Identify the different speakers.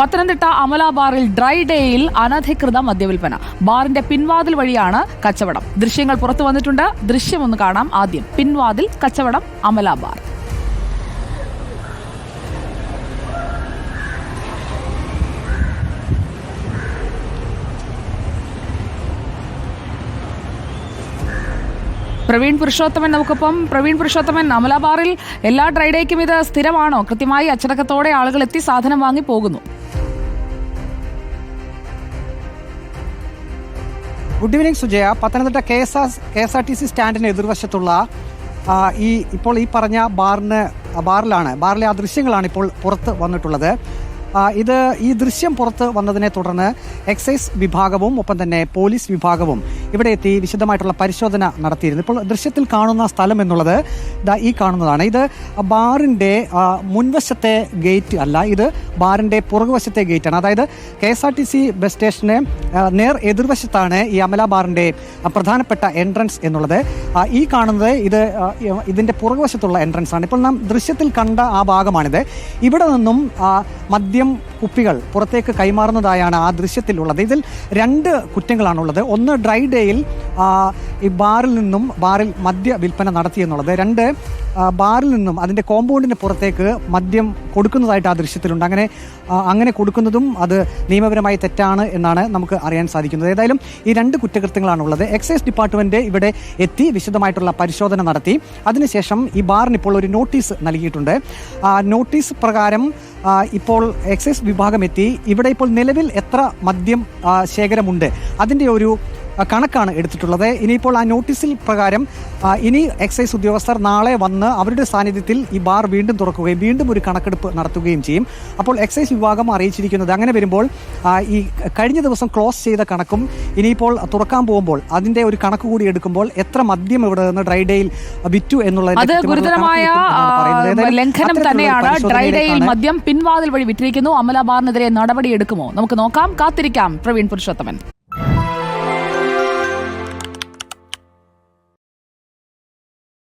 Speaker 1: പത്തനംതിട്ട അമല ബാറിൽ ഡ്രൈ ഡേയിൽ അനധികൃത മദ്യവിൽപ്പന. ബാറിന്റെ പിൻവാതിൽ വഴിയാണ് കച്ചവടം. ദൃശ്യങ്ങൾ പുറത്തു വന്നിട്ടുണ്ട്. ദൃശ്യം ഒന്ന് കാണാം ആദ്യം. പിൻവാതിൽ കച്ചവടം അമല ബാർ പ്രവീൺ പുരുഷോത്തമൻ നമുക്കൊപ്പം. പ്രവീൺ പുരുഷോത്തമൻ അമലാബാറിൽ എല്ലാ ഡ്രൈഡേക്കും ഇത് സ്ഥിരമാണോ? കൃത്യമായി അച്ചടക്കത്തോടെ ആളുകൾ എത്തി സാധനം വാങ്ങി പോകുന്നു.
Speaker 2: Good evening Sujaya. Pathanamthitta K S R K S R T C സ്റ്റാൻഡിന് എതിർവശത്തുള്ള ഈ ഇപ്പോൾ ഈ പറഞ്ഞ ബാറിന് ബാറിലാണ് ബാറിലെ ആ ദൃശ്യങ്ങളാണ് ഇപ്പോൾ പുറത്ത് വന്നിട്ടുള്ളത്. ഇത് ഈ ദൃശ്യം പുറത്ത് വന്നതിനെ തുടർന്ന് എക്സൈസ് വിഭാഗവും ഒപ്പം തന്നെ പോലീസ് വിഭാഗവും ഇവിടെ എത്തി വിശദമായിട്ടുള്ള പരിശോധന നടത്തിയിരുന്നു. ഇപ്പോൾ ദൃശ്യത്തിൽ കാണുന്ന സ്ഥലം എന്നുള്ളത് ഈ കാണുന്നതാണ്. ഇത് ബാറിന്റെ മുൻവശത്തെ ഗേറ്റ് അല്ല ഇത് ബാറിന്റെ പുറകുവശത്തെ ഗേറ്റാണ്. അതായത് K S R T C bus സ്റ്റേഷന് നേർ എതിർവശത്താണ് ഈ അമല ബാറിന്റെ പ്രധാനപ്പെട്ട എൻട്രൻസ് എന്നുള്ളത്. ഈ കാണുന്നത് ഇത് ഇതിന്റെ പുറകുവശത്തുള്ള എൻട്രൻസ് ആണ് ഇപ്പോൾ നാം ദൃശ്യത്തിൽ കണ്ട ആ ഭാഗമാണിത്. ഇവിടെ നിന്നും ആ, മദ്യം കുപ്പികൾ പുറത്തേക്ക് കൈമാറുന്നതായാണ് ആ ദൃശ്യത്തിലുള്ളത്. ഇതിൽ രണ്ട് കുറ്റങ്ങളാണുള്ളത്. ഒന്ന് ഡ്രൈ ഡേയിൽ ഈ ബാറിൽ നിന്നും ബാറിൽ മദ്യ വിൽപ്പന നടത്തി എന്നുള്ളത് രണ്ട് ബാറിൽ നിന്നും അതിന്റെ കോമ്പൗണ്ടിന് പുറത്തേക്ക് മദ്യം കൊടുക്കുന്നതായിട്ട് ആ ദൃശ്യത്തിലുണ്ട്. അങ്ങനെ അങ്ങനെ കൊടുക്കുന്നതും അത് നിയമപരമായി തെറ്റാണ് എന്നാണ് നമുക്ക് അറിയാൻ സാധിക്കുന്നത്. ഏതായാലും ഈ രണ്ട് കുറ്റകൃത്യങ്ങളാണുള്ളത്. എക്സൈസ് ഡിപ്പാർട്ട്മെന്റ് ഇവിടെ എത്തി വിശദമായിട്ടുള്ള പരിശോധന നടത്തി. അതിനുശേഷം ഈ ബാറിന് ഇപ്പോൾ ഒരു നോട്ടീസ് നൽകിയിട്ടുണ്ട്. നോട്ടീസ് പ്രകാരം ഇപ്പോൾ എക്സൈസ് വിഭാഗം എത്തി. ഇവിടെ ഇപ്പോൾ നിലവിൽ എത്ര മദ്യം ശേഖരമുണ്ട്? അതിന്റെ ഒരു കണക്കാണ് എടുത്തിട്ടുള്ളത്. ഇനിയിപ്പോൾ ആ നോട്ടീസിൽ പ്രകാരം ഇനി എക്സൈസ് ഉദ്യോഗസ്ഥർ നാളെ വന്ന് അവരുടെ സാന്നിധ്യത്തിൽ ഈ ബാർ വീണ്ടും തുറക്കുകയും വീണ്ടും ഒരു കണക്കെടുപ്പ് നടത്തുകയും ചെയ്യും. അപ്പോൾ എക്സൈസ് വിഭാഗം അറിയിച്ചിരിക്കുന്നത് അങ്ങനെ വരുമ്പോൾ ഈ കഴിഞ്ഞ ദിവസം ക്ലോസ് ചെയ്ത കണക്കും ഇനിയിപ്പോൾ തുറക്കാൻ പോകുമ്പോൾ അതിന്റെ ഒരു കണക്ക് കൂടി എടുക്കുമ്പോൾ എത്ര മദ്യം ഇവിടെ നിന്ന് ഡ്രൈ ഡേയിൽ വിറ്റു എന്നുള്ളത്
Speaker 1: ഗുരുതരമായ ലംഘനം തന്നെയാണ് ഡ്രൈ ഡേയിൽ മദ്യം പിൻവാതിൽ വഴി വിറ്റിരിക്കുന്നു. അമല ബാറിനെതിരെ നടപടി എടുക്കുമോ? നമുക്ക് നോക്കാം. കാത്തിരിക്കാം. പ്രവീൺ പുരുഷോത്തമൻ.